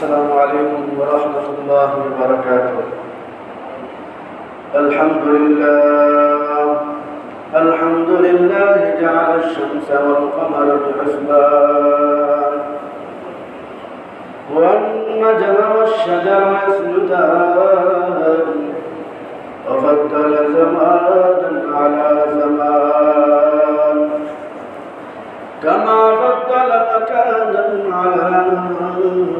السلام عليكم ورحمة الله وبركاته. الحمد لله. الحمد لله جعل الشمس والقمر بحسبان والنجم والشجر يسجدان وفضل زمانا على زمان. كما فضل مكانا على مكان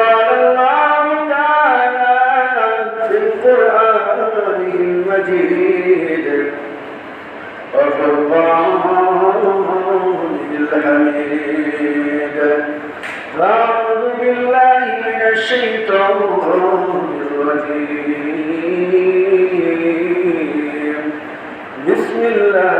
فقد قال الله تعالى في القرآن المجيد. وفرقانه الحميد. فأعوذ بالله من الشيطان الرجيم. بسم الله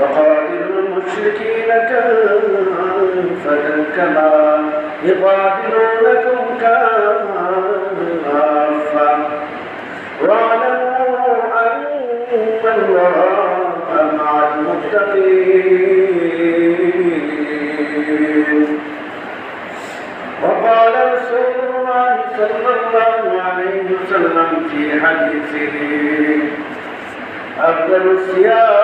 وقاتلوا المشركين كافة كما يقاتلونكم كافة. واعلموا أن الله مع المتقين. وقال رسول الله صلى الله عليه وسلم في حديثه أفضل الصيام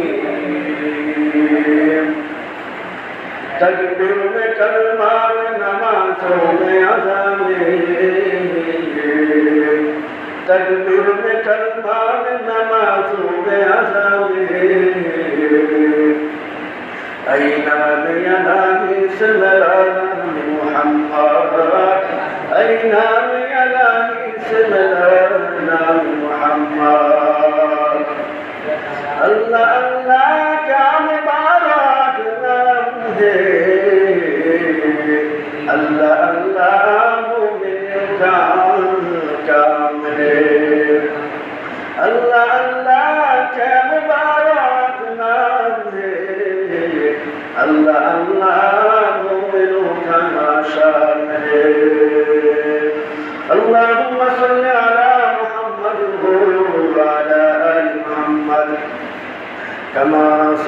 तकबीर में कलमा में नमाजों में अजामें तकबीर में कलमा में नमाजों में अजामें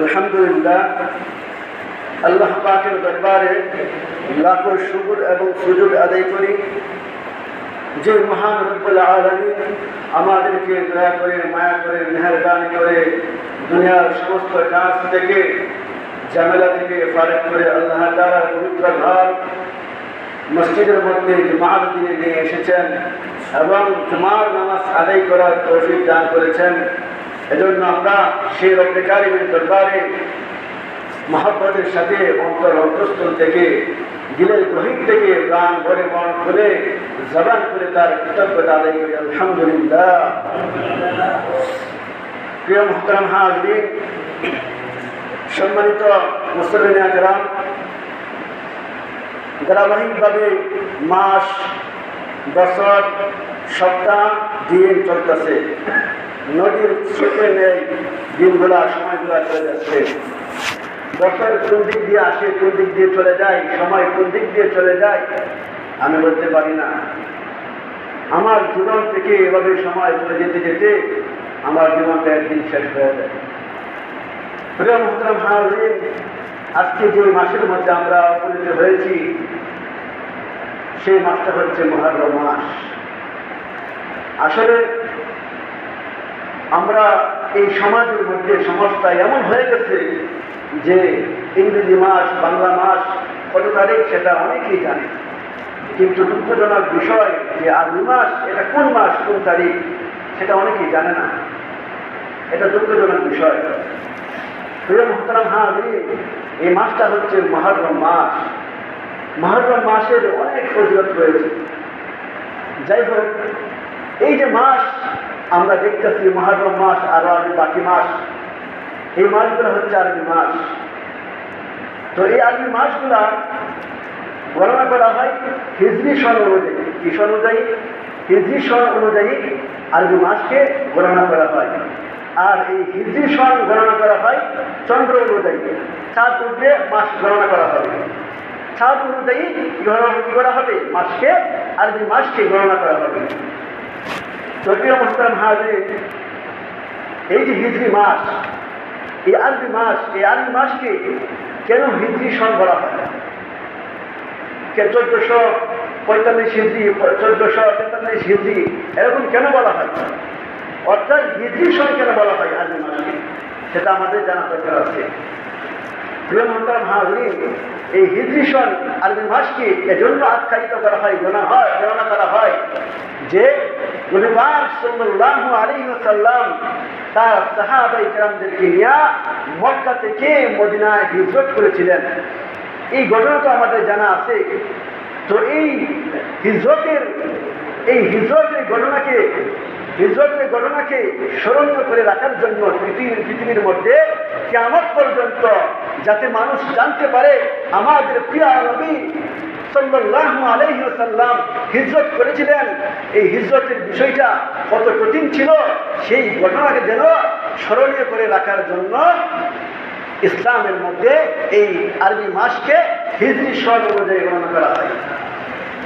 আলহামদুলিল্লাহ, আল্লাহ পাকের দরবারে লাখো শুকুর এবং সুযোগ আদায় করি। যে মহান রব্বুল আলমী আমাদেরকে দয়া করে, মায়া করে, মেহরবান করে দুনিয়ার সমস্ত কাজ থেকে ঝামেলা থেকে ফারেক করে আল্লাহ তালার পবিত্র ঘর মসজিদের মধ্যে জুমার দিনে নিয়ে এসেছেন এবং জুমার নামাজ আদায় করার তৌফিক দান করেছেন। এজন্য আমরা সেই রব্বিকারিমের দরবারে মহাব্বতের সাথে অন্তর অন্তঃস্থল থেকে, দিলের গহির থেকে প্রাণ ভরে মন খুলে জবান করে তার কৃতজ্ঞতা আদায় করি, আলহামদুলিল্লাহ। প্রিয় মোহতারাম হাজরিন, সম্মানিত মুসলিম আকরাম, ধারাবাহিকভাবে মাস, বছর, সপ্তাহ, দিন চলতেছে। নদীর স্রোতে নেই, দিনগুলা, সময়গুলা চলে যাচ্ছে। বছর কোন দিক দিয়ে আসে, কোন দিক দিয়ে চলে যায়, সময় কোন দিক দিয়ে চলে যায়, আমি বলতে পারি না। আমার জীবন থেকে এভাবে সময় চলে যেতে যেতে আমার জীবনটা একদিন শেষ হয়ে যায়। প্রিয় আজকে যে মাসের মধ্যে আমরা উপনীত হয়েছি, সেই মাসটা হচ্ছে মহারম মাস। আসলে আমরা এই সমাজের মধ্যে সমস্যা এমন হয়ে গেছে যে ইংরেজি মাস, বাংলা মাস, কত তারিখ সেটা অনেকেই জানে। কিন্তু দুঃখজনক বিষয় যে আরবি মাস, এটা কোন মাস, কোন তারিখ, সেটা অনেকেই জানে না। এটা দুঃখজনক বিষয়। প্রিয় হাজি এই মাসটা হচ্ছে মহারম মাস। মহারম মাসের অনেক ফজিলত রয়েছে। যাই হোক, এই যে মাস আমরা দেখতেছি মহারম মাস আরও আরবি বাকি মাস। এই মাসগুলো হচ্ছে আরবি মাস। তো এই আরবি মাসগুলা গণনা করা হয় হিজরি সন অনুযায়ী। কি অনুযায়ী? হিজরি সন অনুযায়ী আরবি মাসকে গণনা করা হয়। আর এই হিজরি সন গণনা করা হয় চন্দ্র অনুযায়ী। চাঁদ উঠলে মাস গণনা করা হবে। চাঁদ অনুযায়ী গণনা করা হবে? মাসকে আরবি মাসকে গণনা করা হবে। তৃতীয় মোহতারাম হাজির এই যে হিজরি মাস, এই আরবি মাস, এই আরবি মাসকে কেন হিজরি সন বলা হয়? কে চোদ্দশো পঁয়তাল্লিশ হিজড়ি চোদ্দশো তেতাল্লিশ হিজড়ি এরকম কেন বলা হয়? অর্থাৎ হিজড়ি সন কেন বলা হয় আরবি মাসকে? সেটা আমাদের জানা দরকার আছে। প্রিয় মহতারাম হাজরিন এই হিজরি সন আরবি মাসকে এজন্য আখ্যায়িত করা হয়, গোনা হয় গণনা করা হয় যে নবীবাগ সাল্লাল্লাহু আলাইহি ওয়াসাল্লাম তার সাহাবাই কেরামদেরকে নিয়ে মক্কা থেকে মদিনায় হিজরত করেছিলেন। এই ঘটনা তো আমাদের জানা আছে। তো এই হিজরতের এই হিজরতের ঘটনাকে হিজরতের ঘটনাকে স্মরণীয় করে রাখার জন্য পৃথিবীর পৃথিবীর মধ্যে কেমন পর্যন্ত যাতে মানুষ জানতে পারে, আমাদের প্রিয় নবী সাল্লাল্লাহু আলাইহি ওয়াসাল্লাম হিজরত করেছিলেন। এই হিজরতের বিষয়টা কত কঠিন ছিল, সেই ঘটনাকে যেন স্মরণীয় করে রাখার জন্য ইসলামের মধ্যে এই আরবি মাসকে হিজরি সন অনুযায়ী গণনা করা হয়।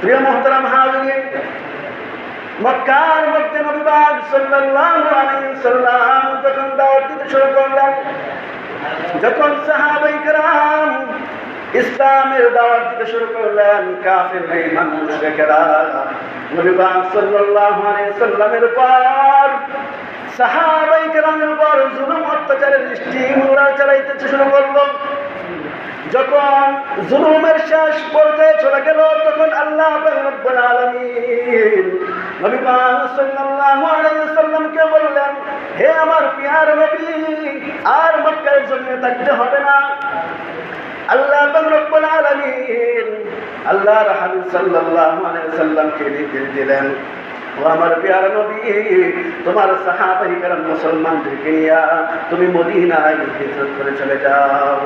প্রিয় মহতরাম হাজরিন মক্কার মধ্যে নবীবাগ সাল্লাল্লাহু আলাইহি সাল্লাম যখন দাওয়াত দিতে শুরু করলেন যখন সাহাবাই کرام ইসলামের দাওয়াত দিতে শুরু করলেন কাফের নেই মানুষ বেকেরা নবীবাগ সাল্লাল্লাহু আলাইহি সাল্লামের পর সাহাবাই কেরামের উপর জুলুম অত্যাচারের দৃষ্টি মুরা চালাইতে শুরু করলো যখন জুলুমের শেষ পর্যায়ে চলে গেল, তখন আল্লাহ রব্বুল আলামিন নবী পাক সাল্লাল্লাহু আলাইহি ওয়াসাল্লামকে বললেন, হে আমার পিয়ার নবী, আর মক্কার জন্য থাকতে হবে না। আল্লাহ রব্বুল আলামিন আল্লাহর হাবিব সাল্লাল্লাহু আলাইহি ওয়াসাল্লামকে নির্দেশ দিলেন, ও আমার পেয়ার নবী, তোমার সাহাবাহি কারণ মুসলমানদেরকে নিয়া তুমি মদিনায় হিজরত করে চলে যাও।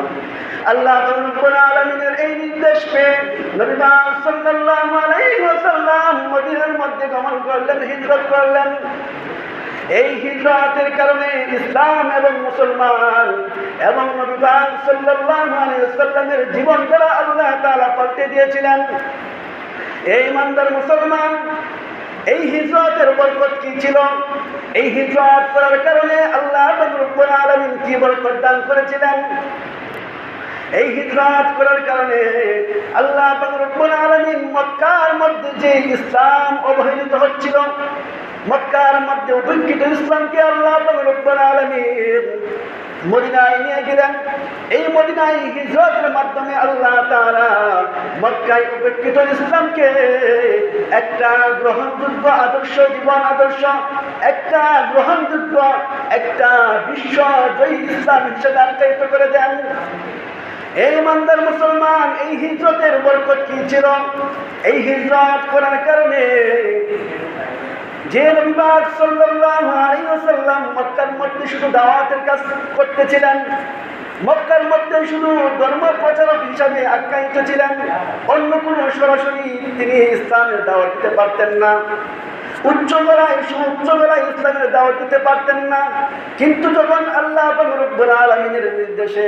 আল্লাহ রব্বুল আলামিনের এই নির্দেশ পেয়ে নবী পাক সাল্লাল্লাহু আলাইহি ওয়াসাল্লাম মধ্যে গমন করলেন, হিজরত করলেন। এই হিজরতের কারণে ইসলাম এবং মুসলমান এবং নবী পাক সাল্লাল্লাহু আলাইহি জীবন দ্বারা আল্লাহ তাআলা পাল্টে দিয়েছিলেন। এই ইমানদার মুসলমান, এই হিজরতের বরকত কি ছিল? এই হিজরত করার কারণে আল্লাহ রব্বুল আলামিন কি বরকত দান করেছিলেন? এই হিজরত করার কারণে আল্লাহ রব্বুল আলামিন মক্কার মধ্যে যে ইসলাম অবহেলিত হচ্ছিল, মক্কার মধ্যে উপেক্ষিত ইসলামকে আল্লাহ রব্বুল আলামিন মদিনায় নিয়ে গেলেন। এই মদিনায় হিজরতের মাধ্যমে আল্লাহ তারা মক্কায় উপেক্ষিত ইসলামকে একটা গ্রহণযোগ্য আদর্শ, জীবন আদর্শ, একটা গ্রহণযোগ্য, একটা বিশ্ব জয়ী ইসলাম হিসেবে আখ্যায়িত করে দেন। এই ইমানদার মুসলমান, এই হিজরতের বরকত কি ছিল? এই হিজরত করার কারণে যে নবীবাগ সাল্লাল্লাহু আলাইহি ওয়াসাল্লাম মক্কার মধ্যে শুধু দাওয়াতের কাজ করতেছিলেন, মক্কার মধ্যে শুধু ধর্ম প্রচারক হিসাবে আখ্যায়িত ছিলেন, অন্য কোনো সরাসরি তিনি ইসলামের দাওয়াত দিতে পারতেন না। উচ্চ গলায় সুউচ্চ গলায় ইসলামের দাওয়াত দিতে পারতেন না, কিন্তু যখন আল্লাহ রব্বুল আলমিনের নির্দেশে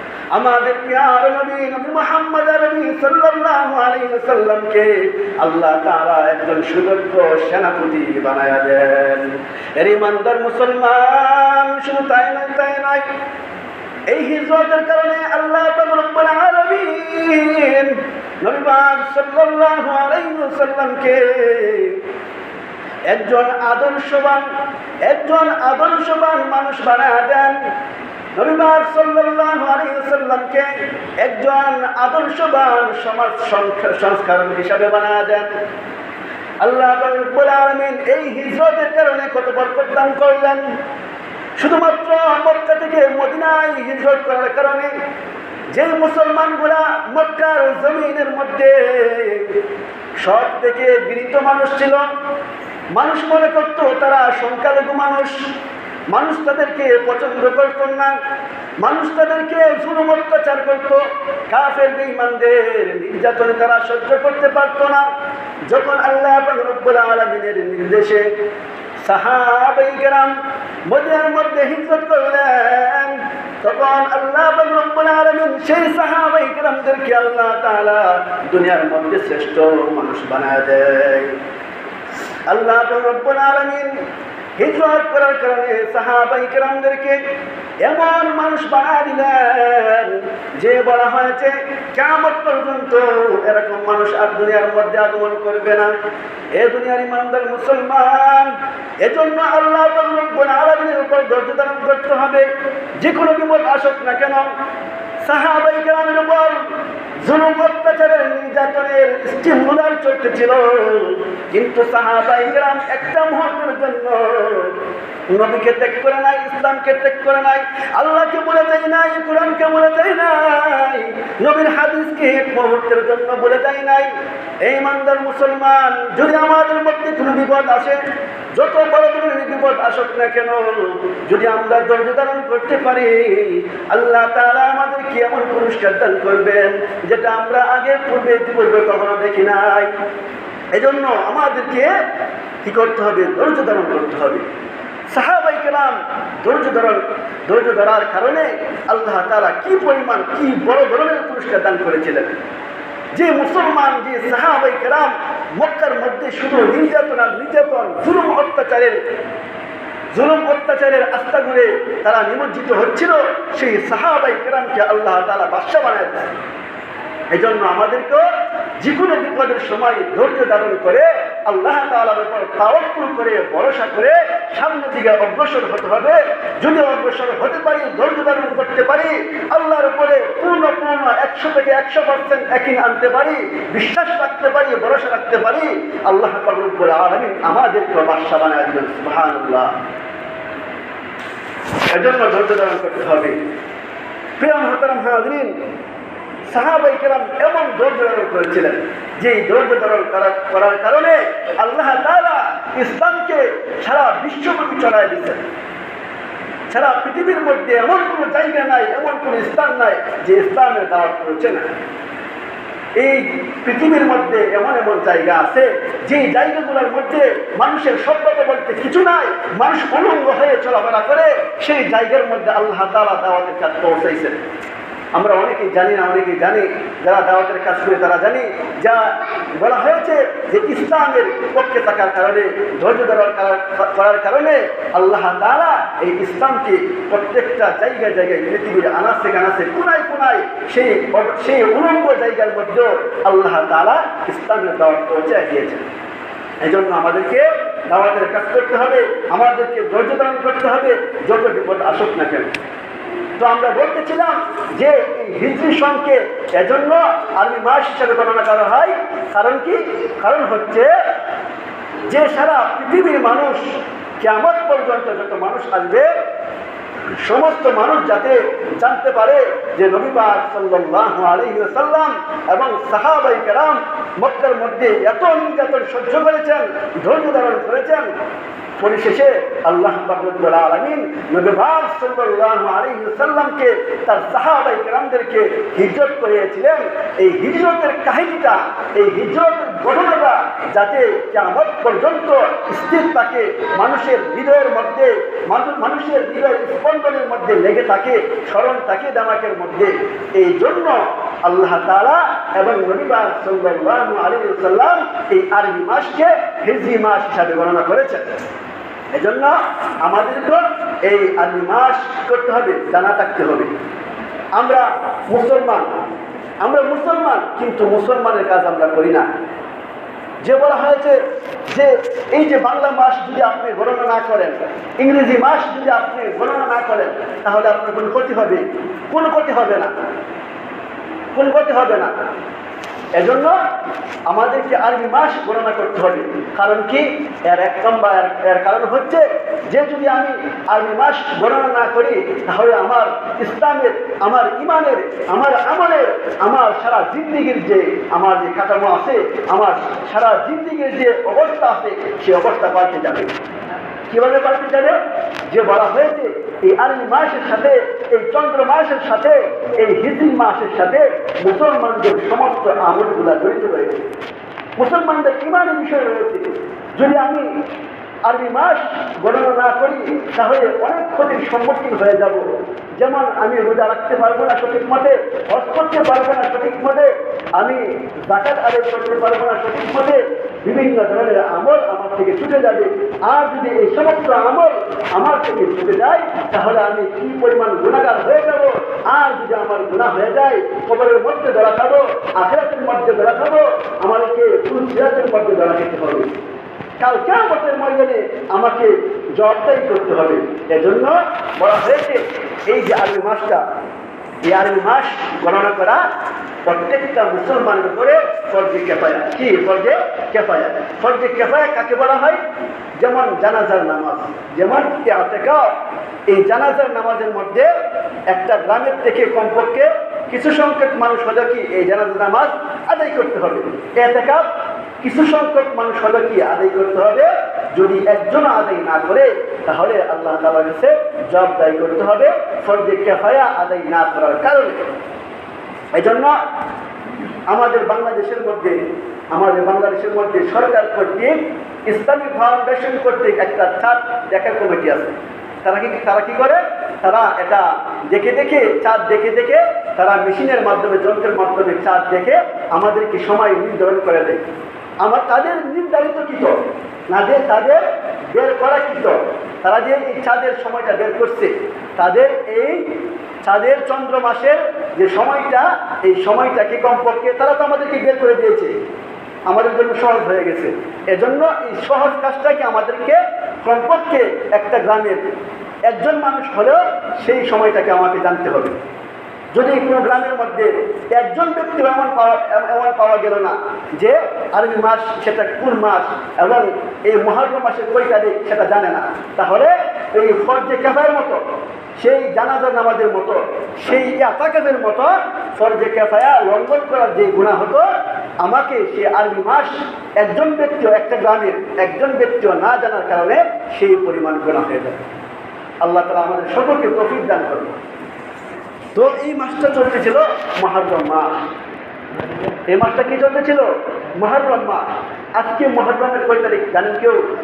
আমাদের প্রিয় নবী নবী মুহাম্মদ নবী সাল্লাল্লাহু আলাইহি ওয়াসাল্লামকে আল্লাহ তাআলা একজন সুদক্ষ সেনাপতি বানায়া দেন। এর ইমানদার মুসলমান, শুধু তাই নয় তাই নয়। এই হিজরতের কারণে আল্লাহ রব্বুল আলামিন নবী পাক সাল্লাল্লাহু আলাইহি ওয়াসাল্লামকে একজন আদর্শবান একজন আদর্শবান মানুষ বানায়া দেন। নবীবাগ সাল্লাল্লাহু আলাইহি ওয়াসাল্লামকে একজন আদর্শবান সমাজ সংস্করণ হিসাবে বানায়া দেন। আল্লাহ রব্বুল আলামিন এই হিজরতের কারণে কত বরকত দান করলেন। শুধুমাত্র মক্কা থেকে মদিনায় হিজরত করার কারণে যে মুসলমানগুলা মক্কার জমিনের মধ্যে সব থেকে বিনীত মানুষ ছিল। মানুষ মনে করত তারা সংখ্যালঘু মানুষ। মানুষ তাদেরকে পছন্দ করত না। মানুষ তাদেরকে জুলুম অত্যাচার করত। কাফের বেঈমানদের নির্যাতনে তারা সহ্য করতে পারত না। যখন আল্লাহ রব্বুল আলামিনের নির্দেশে মধ্যে তখন আল্লাহ আল্লাহ দুনিয়ার মধ্যে শ্রেষ্ঠ মানুষ বানায় দেয়। আল্লাহ রব্বুল আলামিন হিজরত করার কারণে সাহাবাই কেরামদেরকে এমন মানুষ বানায় দিলেন যে বলা হয়েছে কেমন পর্যন্ত এরকম মানুষ আর দুনিয়ার মধ্যে আগমন করবে না। এ দুনিয়ার ইমানদার মুসলমান, এজন্য আল্লাহ রব্বুল উপর ধৈর্য ধারণ করতে হবে। যে কোনো বিপদ আসুক না কেন, সাহাবাই কেরামের উপর জুলুম অত্যাচারের কিন্তু জন্য করে নাই, ইসলামকে করে নাই, আল্লাহকে বলে নাই বলে নাই, নবীর হাদিসকে জন্য বলে নাই। মুসলমান, যদি আমাদের মধ্যে কোনো বিপদ আসে, যত বড় ধরনের বিপদ আসুক না কেন, যদি আমরা ধৈর্য ধারণ করতে পারি, আল্লাহ তাআলা আমাদেরকে এমন পুরস্কার দান করবেন যেটা আমরা আগে পূর্বে ইতিপূর্বে কখনো দেখি নাই? এজন্য আমাদেরকে কি করতে হবে? ধৈর্য ধারণ করতে হবে। সাহাবাই কেরাম ধৈর্য ধারণ, ধৈর্য ধরার কারণে আল্লাহ তারা কি পরিমাণ, কি বড় ধরনের পুরস্কার দান করেছিলেন? যে মুসলমান, যে সাহাবাই কেরাম মক্কার মধ্যে শুধু নির্যাতন আর নির্যাতন, জুলুম, অত্যাচারের জুলুম অত্যাচারের আস্থা ঘুরে তারা নিমজ্জিত হচ্ছিল সেই সাহাবাই কেরামকে আল্লাহ তালা বাদশা বানায় দেয় এই জন্য আমাদেরকেও যে কোনো বিপদের সময় ধৈর্য ধারণ করে আল্লাহ তালার উপর করে, ভরসা করে সামনের দিকে অগ্রসর হতে হবে। যদি অগ্রসর হতে পারি, ধৈর্য ধারণ করতে পারি, আল্লাহর উপরে পূর্ণ পূর্ণ একশো থেকে একশো পার্সেন্ট একই আনতে পারি, বিশ্বাস রাখতে পারি, ভরসা রাখতে পারি, আল্লাহ পাকুর আলমিন আমাদেরকে বাদশা বানায় দিলেন সুহান আল্লাহ এজন্য ধৈর্য ধারণ করতে হবে। প্রিয় হাজরিন সাহাবাই কেরাম এমন ধৈর্য ধারণ করেছিলেন যে ধৈর্য ধারণ করার করার কারণে আল্লাহ তাআলা ইসলামকে সারা বিশ্বব্যাপী ছড়াই দিচ্ছেন সারা পৃথিবীর মধ্যে এমন কোনো জায়গা নাই, এমন কোনো স্থান নাই যে ইসলামের দাওয়াত করছে না। এই পৃথিবীর মধ্যে এমন এমন জায়গা আছে যে জায়গাগুলোর মধ্যে মানুষের সভ্যতা বলতে কিছু নাই, মানুষ উলঙ্গ হয়ে চলাফেরা করে, সেই জায়গার মধ্যে আল্লাহ তালা দাওয়াতের কাজ পৌঁছাইছেন। আমরা অনেকেই জানি না, অনেকেই জানি, যারা দাওয়াতের কাজ করে তারা জানি, যা বলা হয়েছে যে ইসলামের পক্ষে থাকার কারণে, ধৈর্য ধরার করার কারণে আল্লাহ তারা এই ইসলামকে প্রত্যেকটা জায়গায় জায়গায়, পৃথিবীর আনাসে কানাসে, কোনায় কোনায় সেই সেই উলঙ্গ জায়গার মধ্যেও আল্লাহ তালা ইসলামের দাওয়াত পৌঁছে দিয়েছেন। এই জন্য আমাদেরকে দাওয়াতের কাজ করতে হবে, আমাদেরকে ধৈর্য ধারণ করতে হবে, যত বিপদ আসুক না কেন। তো আমরা বলতেছিলাম যে এই সনকে এজন্য আরবি মাস হিসাবে গণনা করা হয়। কারণ কি? কারণ হচ্ছে যে সারা পৃথিবীর মানুষ কেমন পর্যন্ত যত মানুষ আসবে, সমস্ত মানুষ যাতে জানতে পারে যে নবীবাগ সাল্লাহ আলহিসাল্লাম এবং সাহাবাই কেরাম মক্কার মধ্যে এত নির্যাতন সহ্য করেছেন, ধৈর্য ধারণ করেছেন পরিশেষে আল্লাহ বাবুল আলমিন নবীবাগ সাল্লাহ আলহিসাল্লামকে তার সাহাবাই হিজরত করিয়েছিলেন। এই হিজরতের কাহিনীটা, এই হিজরতের ঘটনাটা যাতে কেমন পর্যন্ত স্থির থাকে, মানুষের হৃদয়ের মধ্যে মানুষ- মানুষের হৃদয়ের স্পন্দনের মধ্যে লেগে থাকে, স্মরণ থাকে দামাকের মধ্যে। এই জন্য আল্লাহ তালা এবং নবীবাগ সাল্লাহ আলী সাল্লাম এই আরবি মাসকে হিজি মাস হিসাবে গণনা করেছেন। এজন্য আমাদেরকে এই আরবি মাস করতে হবে, জানা থাকতে হবে। আমরা মুসলমান আমরা মুসলমান, কিন্তু মুসলমানের কাজ আমরা করি না। যে বলা হয়েছে যে এই যে বাংলা মাস যদি আপনি গণনা না করেন, ইংরেজি মাস যদি আপনি গণনা না করেন, তাহলে আপনার কোনো ক্ষতি হবে। কোনো ক্ষতি হবে না। কোন ক্ষতি হবে না। এজন্য আমাদেরকে আরবি মাস গণনা করতে হবে। কারণ কি? এর এক নম্বর, এর- কারণ হচ্ছে, যে যদি আমি আরবি মাস গণনা না করি, তাহলে আমার ইসলামের, আমার ইমানের, আমার আমলের, আমার সারা জিন্দিগির যে, আমার যে কাঠামো আছে, আমার সারা জিন্দিগির যে অবস্থা আছে, সে অবস্থা পাল্টে যাবে। কীভাবে পাল্টে যাবে? যে বলা হয়েছে এই আরবি মাসের সাথে, এই চন্দ্র মাসের সাথে, এই হিন্দি মাসের সাথে মুসলমানদের সমস্ত আমলগুলা জড়িত রয়েছে। মুসলমানদের ইমানের বিষয় রয়েছে। যদি আমি আরবি মাস গণনা না করি, তাহলে অনেক ক্ষতির সম্মুখীন হয়ে যাব। যেমন আমি রোজা রাখতে পারব না সঠিক মতে হজ করতে পারব না সঠিক মতে আমি জাকাত আদায় করতে পারব না সঠিক মতে বিভিন্ন ধরনের আমল আমার থেকে ছুটে যাবে। আর যদি এই সমস্ত আমল আমার থেকে ছুটে যায়, তাহলে আমি কি পরিমাণ গুণাগার হয়ে যাব? আর যদি আমার গুণা হয়ে যায়, কবরের মধ্যে ধরা খাব, আখেরাতের মধ্যে ধরা খাব ফুল সিরাতের মধ্যে ধরা খেতে হবে। কাল কেমতের ময়দানে আমাকে জবাবদারি করতে হবে। এজন্য বলা হয়েছে, এই যে আরবি মাসটা, এই মাস গণনা করা প্রত্যেকটা মুসলমানের উপরে ফর্জে কেফায়া কি? ফর্জে কেফায়া ফর্জে কেফায়া কাকে বলা হয়? যেমন জানাজার নামাজ, যেমন এই জানাজার নামাজের মধ্যে একটা গ্রামের থেকে কমপক্ষে কিছু সংখ্যক মানুষ হলে কি এই জানাজার নামাজ আদায় করতে হবে? এতেকা কিছু সংখ্যক মানুষ হলো কি? আদায় করতে হবে। যদি একজন আদায় না করে, তাহলে আল্লাহ তালার কাছে জব দায়ী করতে হবে। ফর্জে কেফায়া আদায় না করার কারণে। এই জন্য আমাদের বাংলাদেশের মধ্যে, আমাদের বাংলাদেশের মধ্যে সরকার কর্তৃক ইসলামিক ফাউন্ডেশন কর্তৃক একটা ছাদ দেখার কমিটি আছে। তারা কি তারা কি করে? তারা এটা দেখে দেখে, চাঁদ দেখে দেখে, তারা মেশিনের মাধ্যমে, যন্ত্রের মাধ্যমে চাঁদ দেখে আমাদেরকে সময় নির্ধারণ করে দেয়। আমার তাদের নির্ধারিত কৃত না, যে তাদের বের করা কৃত তারা যে এই চাঁদের সময়টা বের করছে, তাদের এই চাঁদের চন্দ্র মাসের যে সময়টা, এই সময়টাকে কমপক্ষে তারা তো আমাদেরকে বের করে দিয়েছে। আমাদের জন্য সহজ হয়ে গেছে। এজন্য এই সহজ কাজটাকে আমাদেরকে কমপক্ষে একটা গ্রামের একজন মানুষ হলেও সেই সময়টাকে আমাকে জানতে হবে। যদি কোনো গ্রামের মধ্যে একজন ব্যক্তি এমন পাওয়া এমন পাওয়া গেল না যে আরবি মাস সেটা কোন মাস এবং এই মহার্গ মাসের কই তারিখ সেটা জানে না, তাহলে এই ফর্জে কেফায়ের মতো, সেই জানাজার নামাজের মতো, সেই আতাকাদের মতো ফর্জে কেফায়া লঙ্ঘন করার যে গুণা হতো, আমাকে সে আরবি মাস একজন ব্যক্তিও একটা গ্রামের একজন ব্যক্তিও না জানার কারণে সেই পরিমাণ গুণা হয়ে যাবে। আল্লাহ তালা আমাদের সকলকে তফিক দান করবে তো এই মাসটা চলতেছিল মহারম মাস। এই মাসটা কি চলতেছিল? মহারম মাস। আজকে মহারমের কয় তারিখ জানেন কেউ?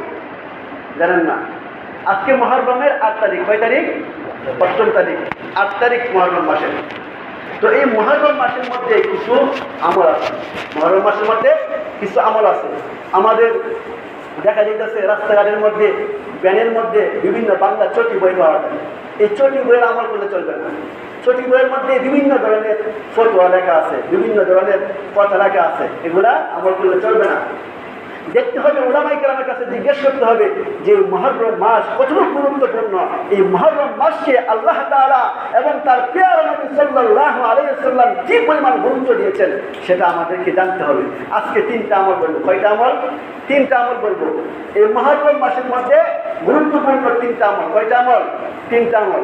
জানেন না। আজকে মহারমের আট তারিখ। কয় তারিখ? অষ্টম তারিখ। আট তারিখ মহারম মাসের। তো এই মহারম মাসের মধ্যে কিছু আমল আছে। মহারম মাসের মধ্যে কিছু আমল আছে। আমাদের দেখা যাইতেছে রাস্তাঘাটের মধ্যে ব্যানের মধ্যে বিভিন্ন বাংলা চটি বই পাওয়া যায়। এই চটি বইয়ের আমল করলে চলবে না। চটি বইয়ের মধ্যে বিভিন্ন ধরনের ফটোয়া লেখা আছে, বিভিন্ন ধরনের কথা লেখা আছে। এগুলা আমল করলে চলবে না। দেখতে হবে ওলামাই কেরামের কাছে, জিজ্ঞেস করতে হবে যে মহরম মাস কতটুকু গুরুত্বপূর্ণ? এই মহরম মাসকে আল্লাহ তাআলা এবং তার পেয়ার নবী সাল্লাল্লাহু আলাইহি সাল্লাম কি পরিমাণ গুরুত্ব দিয়েছেন সেটা আমাদেরকে জানতে হবে। আজকে তিনটা আমল বলব। কয়টা আমল? তিনটা আমল বলব। এই মহরম মাসের মধ্যে গুরুত্বপূর্ণ তিনটা আমল। কয়টা আমল? তিনটা আমল।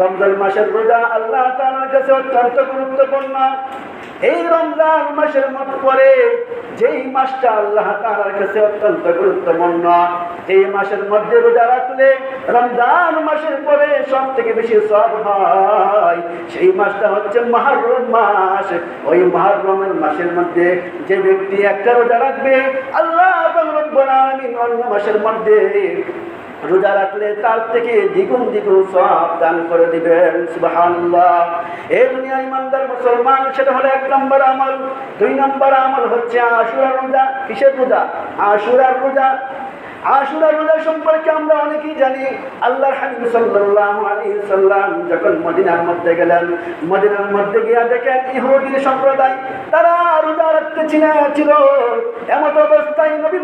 রমজান মাসের রোজা আল্লাহ তাআলার কাছে অত্যন্ত গুরুত্বপূর্ণ। এই রমজান মাসের মত পরে যেই মাসটা আল্লাহ তাআলার কাছে অত্যন্ত গুরুত্বপূর্ণ এই মাসের মধ্যে রোজা রাখলে রমজান মাসের পরে সব থেকে বেশি সব হয়, সেই মাসটা হচ্ছে মহারম মাস। ওই মহারমের মাসের মধ্যে যে ব্যক্তি একটা রোজা রাখবে, আল্লাহ অন্য মাসের মধ্যে রোজা রাখলে তার থেকে দ্বিগুণ দ্বিগুণ সব দান করে দিবেন সুবাহ এই দুনিয়া ইমানদার মুসলমান, সেটা হলো এক নম্বর আমল। দুই নম্বর আমল হচ্ছে আশুরার রোজা। কিসের রোজা? আশুরার রোজা আশুরার রোজা সম্পর্কে আমরা অনেকেই জানি, আল্লাহর হাবিব সাল্লাল্লাহু আলাইহি সাল্লাম যখন মদিনার মধ্যে গেলেন, মদিনার মধ্যে গিয়া দেখেন ইহুদি সম্প্রদায়, তারা রোজা রাখতে ছিল। এমত অবস্থায় নবী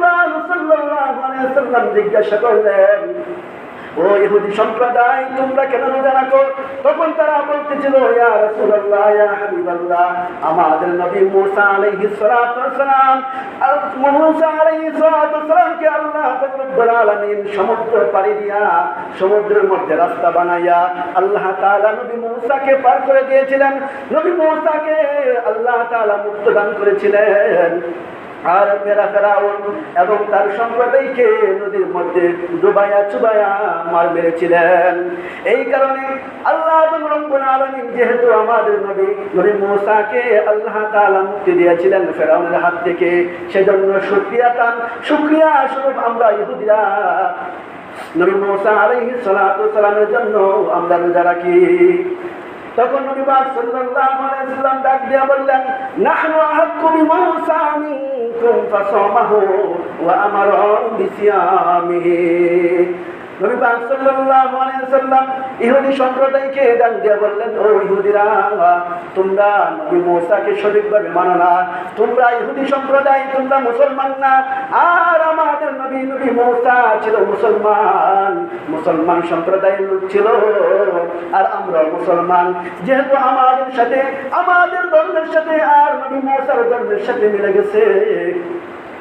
সাল্লাল্লাহু আলাইহি সাল্লাম জিজ্ঞাসা করলেন ও সম্প্রদায় কেন তখন তারা বলতেছিল নবী আল্লাহ আলামিন সমুদ্র সমুদ্রের মধ্যে রাস্তা বানাইয়া আল্লাহ নবী মুসাকে পার করে দিয়েছিলেন। নবী মুসাকে আল্লাহ তাআলা মুক্ত দান করেছিলেন। আর ফেরা ফেরাউন এবং তার সম্প্রদায়কে নদীর মধ্যে ডুবাইয়া চুবাইয়া মার মেরেছিলেন। এই কারণে আল্লাহ রব্বুল যেহেতু আমাদের নবী নবী মুসাকে আল্লাহ তাআলা মুক্তি দিয়েছিলেন ফেরাউনের হাত থেকে, সেজন্য শুকরিয়া তান শুকরিয়া স্বরূপ আমরা ইহুদিরা, নবী মুসা আলাইহিস সালাতু সালামের জন্য আমরা রোজা রাখি। তখন পাক সাল্লাল্লাহু আলাইহি সাল্লাম ডাক দিয়া বললেন, নাহনু আহাক্কু বিমূসা মিনকুম ফাসামাহু ওয়া আমারা বিসিয়ামিহি। ইহুদি সম্প্রদায়কে বললেন না। তোমরা ইহুদি সম্প্রদায় মুসলমান আর আমাদের নবী ছিল মুসলমান। মুসলমান সম্প্রদায়ের লোক ছিল। আর আমরা মুসলমান। যেহেতু আমাদের সাথে, আমাদের ধর্মের সাথে আর নবী মুসার ধর্মের সাথে মিলে গেছে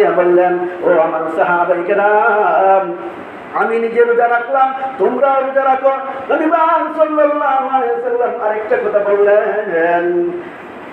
দিয়ে বললেন ও আমার সাহাবাই কেরাম আমি নিজে রোজা রাখলাম তোমরা রোজা রাখো। নবী সাল্লাল্লাহু আলাইহি সাল্লাম আরেকটা কথা বললেন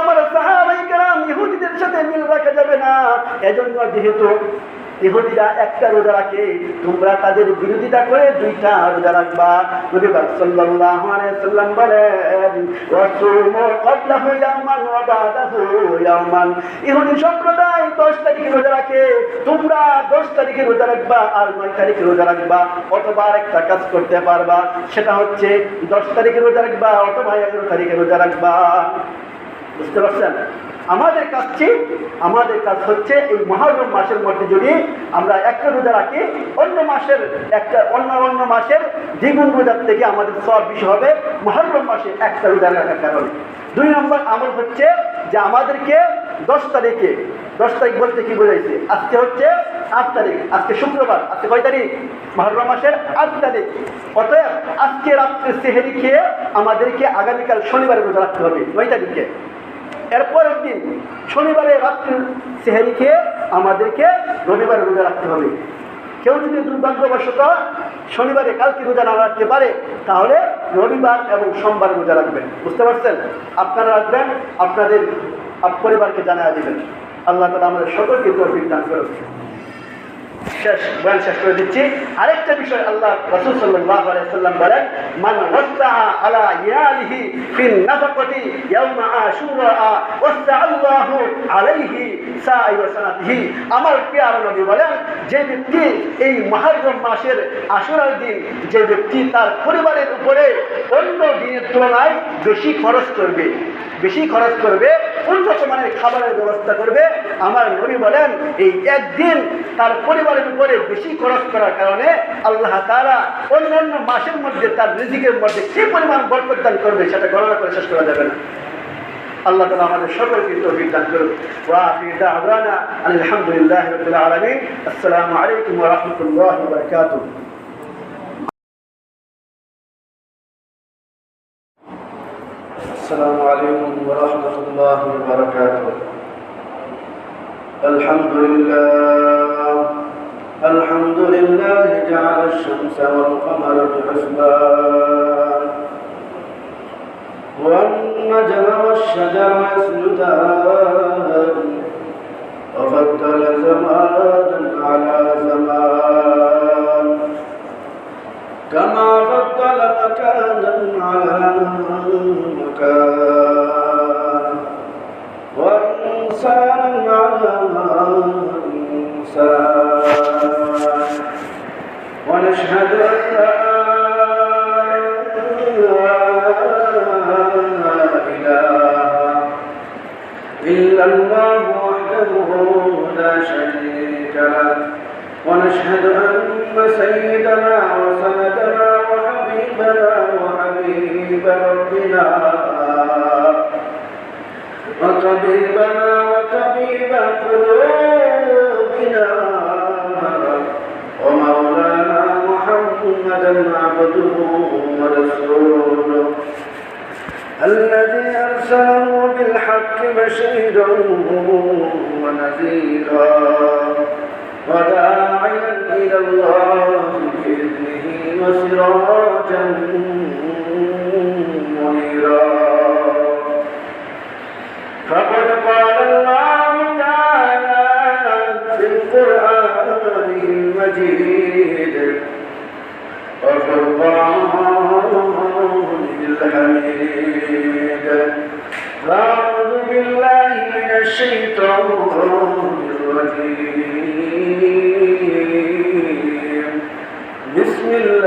আমার সাহাবাই ইহুদিদের সাথে মিল রাখা যাবে না। এজন্য যেহেতু ইহুদিরা একটা রোজা রাখে, তোমরা তাদের বিরোধিতা করে দুইটা রোজা রাখবা। নবী সাল্লাল্লাহু আলাইহি ওয়াসাল্লাম বলেন, ওয়াসুমু ক্বাবলাহু ইয়াওমান ওয়া বাদাহু ইয়াওমান ইহুদি সম্প্রদায় 10 তারিখে রোজা রাখে, তোমরা 10 তারিখে রোজা রাখবা আর 9 তারিখে রোজা রাখবা, অথবা একটা কাজ করতে পারবা, সেটা হচ্ছে 10 তারিখে রোজা রাখবা অথবা 11 তারিখে রোজা রাখবা। বুঝতে পারছেন? আমাদের কাজ কি? আমাদের কাজ হচ্ছে এই মহারম মাসের মধ্যে যদি আমরা একটা রোজা রাখি, অন্য মাসের একটা, অন্য অন্য মাসের দ্বিগুণ রোজার থেকে আমাদের সব বিষয় হবে। মহারম মাসে একটা রোজা রাখার কারণে। দুই নম্বর আমল হচ্ছে যে আমাদেরকে দশ তারিখে, দশ তারিখ বলতে কি বোঝাইছে? আজকে হচ্ছে আট তারিখ, আজকে শুক্রবার, আজকে কয় তারিখ? মহরম মাসের আট তারিখ। অতএব আজকে রাত্রে সেহেরি খেয়ে আমাদেরকে আগামীকাল শনিবারে রোজা রাখতে হবে। নয় তারিখে। এরপরের দিন শনিবারে রাত্রি সেহেরি খেয়ে আমাদেরকে রবিবারে রোজা রাখতে হবে। কেউ যদি দুর্ভাগ্যবশত শনিবারে কালকে রোজা না রাখতে পারে, তাহলে রবিবার এবং সোমবার রোজা রাখবেন। বুঝতে পারছেন? আপনারা রাখবেন, আপনাদের পরিবারকে জানা দিবেন। আল্লাহ তালা আমাদের সকলকে তরফিক দান করুন শেষ বয়ান শেষ করে দিচ্ছি। আরেকটা বিষয় আল্লাহ সাল্লাম বলেন, মান আলা ইয়ালিহি ফিন ইয়াউমা আশুরা আলাইহি আমার প্রিয় নবী বলেন, যে ব্যক্তি এই মুহররম মাসের আশুরার দিন, যে ব্যক্তি তার পরিবারের উপরে অন্য দিনের তুলনায় বেশি খরচ করবে, বেশি খরচ করবে উন্নত মানের খাবারের ব্যবস্থা করবে। আমার নবী বলেন, এই একদিন তার পরিবারের উপরে বেশি খরচ করার কারণে আল্লাহ তারা অন্য অন্য মাসের মধ্যে তার রিজিকের মধ্যে কি পরিমাণ বরকত দান করবে সেটা গণনা করে শেষ করা যাবে না। আল্লাহ তালা আমাদের সকলকে তৌফিক দান করুন আলহামদুলিল্লাহ আলামিন। আসসালামু আলাইকুম রাহমাতুল্লাহি ওয়া السلام عليكم ورحمة الله وبركاته. الحمد لله. الحمد لله جعل الشمس والقمر بحسبان والنجم والشجر يسجدان وفضل زمانا على زمان. كما على مكان وإنسانا على إنسان ونشهد أن لا إله إلا الله وحده لا شريك ونشهد أن سيدنا وسندنا وحبيبنا وحبيب ربنا. وطبيبنا وطبيب قلوبنا. ومولانا محمدا عبده ورسوله. الذي أرسله بالحق بشيرا ونذيرا. وداعيا إلى الله بإذنه وسراجا فقد قال الله تعالى في القرآن المجيد وفرقان الحميد أعوذ بالله من الشيطان الرجيم. بسم الله